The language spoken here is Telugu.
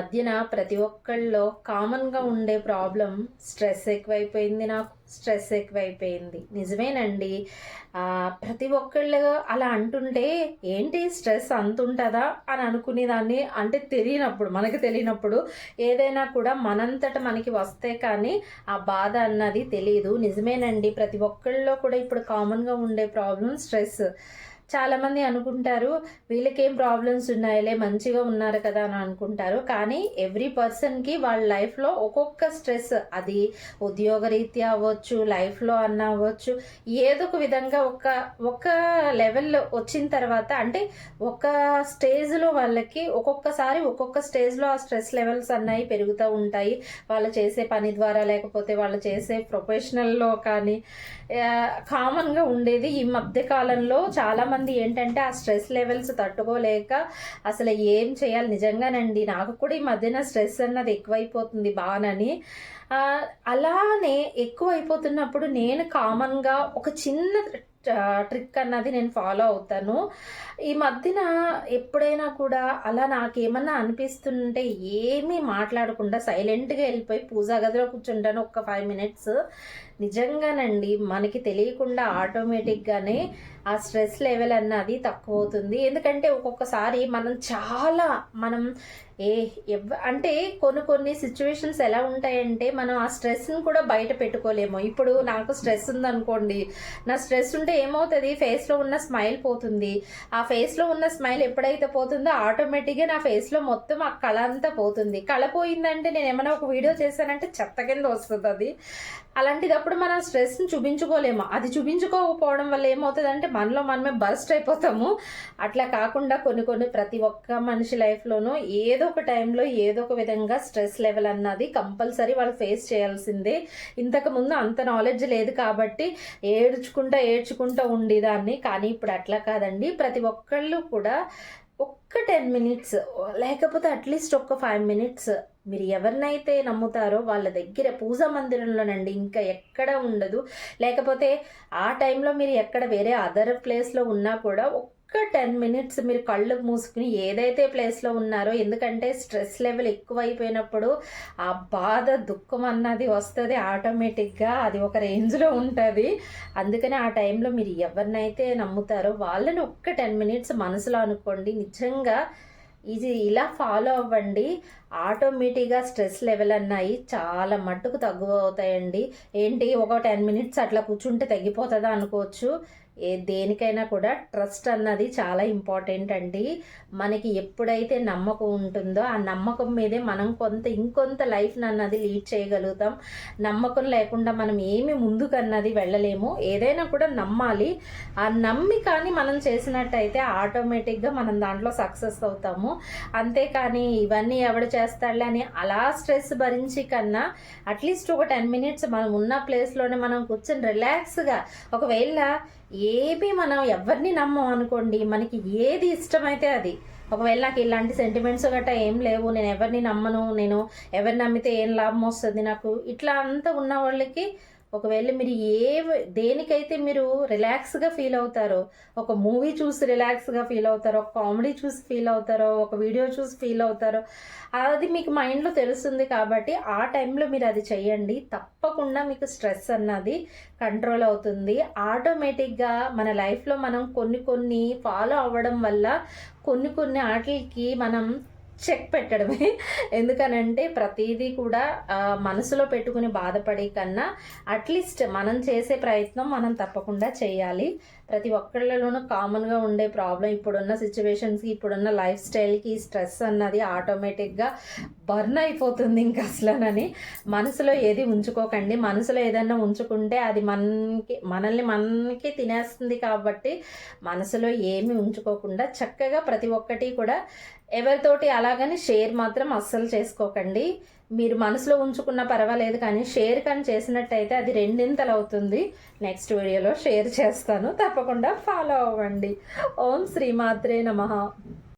మధ్యన ప్రతి ఒక్కళ్ళలో కామన్గా ఉండే ప్రాబ్లం స్ట్రెస్ ఎక్కువైపోయింది నాకు. స్ట్రెస్ ఎక్కువైపోయింది. నిజమేనండి. ప్రతి ఒక్కళ్ళు అలా అంటుంటే ఏంటి స్ట్రెస్ అంత ఉంటుందా అని అనుకునేదాన్ని. అంటే తెలియనప్పుడు మనకి తెలియనప్పుడు ఏదైనా కూడా మనంతట మనకి వస్తే కానీ ఆ బాధ అన్నది తెలియదు నిజమేనండి. ప్రతి ఒక్కళ్ళలో కూడా ఇప్పుడు కామన్గా ఉండే ప్రాబ్లం స్ట్రెస్. చాలామంది అనుకుంటారు వీళ్ళకేం ప్రాబ్లమ్స్ ఉన్నాయిలే మంచిగా ఉన్నారు కదా అని అనుకుంటారు. కానీ ఎవ్రీ పర్సన్కి వాళ్ళ లైఫ్లో ఒక్కొక్క స్ట్రెస్ అది ఉద్యోగరీత్యా అవ్వచ్చు లైఫ్లో అన్న అవ్వచ్చు ఏదో ఒక విధంగా ఒక ఒక లెవెల్ వచ్చిన తర్వాత అంటే ఒక స్టేజ్లో వాళ్ళకి ఒక్కొక్కసారి ఒక్కొక్క స్టేజ్లో ఆ స్ట్రెస్ లెవెల్స్ అన్నవి పెరుగుతూ ఉంటాయి. వాళ్ళు చేసే పని ద్వారా లేకపోతే వాళ్ళు చేసే ప్రొఫెషనల్లో కానీ కామన్గా ఉండేది ఈ మధ్య కాలంలో చాలామంది ఏంటంటే ఆ స్ట్రెస్ లెవెల్స్ తట్టుకోలేక అసలు ఏం చేయాలి? నిజంగానండి నాకు కూడా ఈ మధ్యన స్ట్రెస్ అన్నది ఎక్కువైపోతుంది బాగానని. అలానే ఎక్కువైపోతున్నప్పుడు నేను కామన్గా ఒక చిన్న ట్రిక్ అన్నది నేను ఫాలో అవుతాను. ఈ మధ్యన ఎప్పుడైనా కూడా అలా నాకేమన్నా అనిపిస్తుంటే ఏమీ మాట్లాడకుండా సైలెంట్గా వెళ్ళిపోయి పూజా గదిలో కూర్చుంటాను ఒక్క ఫైవ్ మినిట్స్ నిజంగానండి మనకి తెలియకుండా ఆటోమేటిక్గానే ఆ స్ట్రెస్ లెవెల్ అన్నది తక్కువ అవుతుంది ఎందుకంటే ఒక్కొక్కసారి మనం చాలా మనం ఏ ఎవ్ అంటే కొన్ని కొన్ని సిచ్యువేషన్స్ ఎలా ఉంటాయంటే మనం ఆ స్ట్రెస్ని కూడా బయట పెట్టుకోలేము. ఇప్పుడు నాకు స్ట్రెస్ ఉందనుకోండి నా స్ట్రెస్ ఉంటే ఏమవుతుంది? ఫేస్లో ఉన్న స్మైల్ పోతుంది. ఆ ఫేస్లో ఉన్న స్మైల్ ఎప్పుడైతే పోతుందో ఆటోమేటిక్గా నా ఫేస్లో మొత్తం ఆ కళ అంతా పోతుంది. కళ పోయిందంటే నేను ఏమైనా ఒక వీడియో చేశానంటే చెత్త కింద వస్తుంది అది. అలాంటిదప్పుడు మనం స్ట్రెస్ని చూపించుకోలేము. అది చూపించుకోకపోవడం వల్ల ఏమవుతుందంటే మనలో మనమే బస్ట్ అయిపోతాము. అట్లా కాకుండా కొన్ని కొన్ని ప్రతి ఒక్క మనిషి లైఫ్లోనూ ఏదో ఒక టైంలో ఏదో ఒక విధంగా స్ట్రెస్ లెవెల్ అన్నది కంపల్సరీ వాళ్ళు ఫేస్ చేయాల్సిందే. ఇంతకు ముందు అంత నాలెడ్జ్ లేదు కాబట్టి ఏడ్చుకుంటా ఏడ్చుకుంటా ఉండేదాన్ని. కానీ ఇప్పుడు అట్లా కాదండి. ప్రతి ఒక్కళ్ళు కూడా ఒక్క టెన్ మినిట్స్ లేకపోతే అట్లీస్ట్ ఒక్క ఫైవ్ మినిట్స్ మీరు ఎవరినైతే నమ్ముతారో వాళ్ళ దగ్గర పూజా మందిరంలోనండి. ఇంకా ఎక్కడ ఉండదు. లేకపోతే ఆ టైంలో మీరు ఎక్కడ వేరే అదర్ ప్లేస్లో ఉన్నా కూడా ఒక్క టెన్ మినిట్స్ మీరు కళ్ళు మూసుకుని ఏదైతే ప్లేస్లో ఉన్నారో ఎందుకంటే స్ట్రెస్ లెవెల్ ఎక్కువైపోయినప్పుడు ఆ బాధ దుఃఖం అన్నది వస్తుంది ఆటోమేటిక్గా అది ఒక రేంజ్లో ఉంటుంది. అందుకని ఆ టైంలో మీరు ఎవరినైతే నమ్ముతారో వాళ్ళని ఒక్క టెన్ మినిట్స్ మనసులో అనుకోండి నిజంగా ఇది ఇలా ఫాలో అవ్వండి. ఆటోమేటిక్గా స్ట్రెస్ లెవెల్ అన్నాయి చాలా మట్టుకు తగ్గు అవుతాయండి. ఏంటి ఒక టెన్ మినిట్స్ అట్లా కూర్చుంటే తగ్గిపోతుందా అనుకోవచ్చు. ఏ దేనికైనా కూడా ట్రస్ట్ అన్నది చాలా ఇంపార్టెంట్ అండి. మనకి ఎప్పుడైతే నమ్మకం ఉంటుందో ఆ నమ్మకం మీదే మనం కొంత ఇంకొంత లైఫ్ అన్నది లీడ్ చేయగలుగుతాం. నమ్మకం లేకుండా మనం ఏమి ముందుకు అన్నది వెళ్ళలేము. ఏదైనా కూడా నమ్మాలి. ఆ నమ్మి కానీ మనం చేసినట్టయితే ఆటోమేటిక్గా మనం దాంట్లో సక్సెస్ అవుతాము. అంతేకాని ఇవన్నీ ఎవడు చేస్తాడులే అని అలా స్ట్రెస్ భరించి కన్నా అట్లీస్ట్ ఒక టెన్ మినిట్స్ మనం ఉన్న ప్లేస్లోనే మనం కూర్చొని రిలాక్స్గా ఒకవేళ ఏమి మనం ఎవరిని నమ్మం అనుకోండి మనకి ఏది ఇష్టమైతే అది. ఒకవేళ నాకు ఇలాంటి సెంటిమెంట్స్ గట్టా ఏం లేవు నేను ఎవరిని నమ్మను నేను ఎవరిని నమ్మితే ఏం లాభం వస్తుంది నాకు? ఇట్లా అంతా ఉన్న వాళ్ళకి ఒకవేళ మీరు ఏ దేనికైతే మీరు రిలాక్స్గా ఫీల్ అవుతారో ఒక మూవీ చూసి రిలాక్స్గా ఫీల్ అవుతారో ఒక కామెడీ చూసి ఫీల్ అవుతారో ఒక వీడియో చూసి ఫీల్ అవుతారో అది మీకు మైండ్లో తెలుస్తుంది కాబట్టి ఆ టైంలో మీరు అది చేయండి. తప్పకుండా మీకు స్ట్రెస్ అన్నది కంట్రోల్ అవుతుంది. ఆటోమేటిక్గా మన లైఫ్లో మనం కొన్ని కొన్ని ఫాలో అవ్వడం వల్ల కొన్ని కొన్ని ఆటలకి మనం చెక్ పెట్టడమే. ఎందుకనంటే ప్రతిదీ కూడా మనసులో పెట్టుకుని బాధపడే కన్నా అట్లీస్ట్ మనం చేసే ప్రయత్నం మనం తప్పకుండా చేయాలి. ప్రతి ఒక్కళ్ళలోనూ కామన్గా ఉండే ప్రాబ్లం ఇప్పుడున్న సిచ్యువేషన్స్కి ఇప్పుడున్న లైఫ్ స్టైల్కి స్ట్రెస్ అన్నది ఆటోమేటిక్గా బర్న్ అయిపోతుంది ఇంకా అసలనని. మనసులో ఏది ఉంచుకోకండి. మనసులో ఏదన్నా ఉంచుకుంటే అది మనకి మనల్ని మనకి తినేస్తుంది కాబట్టి మనసులో ఏమి ఉంచుకోకుండా చక్కగా ప్రతి ఒక్కటి కూడా ఎవరితోటి అలా అలాగని షేర్ మాత్రం అస్సలు చేసుకోకండి. మీరు మనసులో ఉంచుకున్నా పర్వాలేదు కానీ షేర్ కానీ చేసినట్టయితే అది రెండింతలు అవుతుంది. నెక్స్ట్ వీడియోలో షేర్ చేస్తాను. తప్పకుండా ఫాలో అవ్వండి. ఓం శ్రీమాత్రే నమః.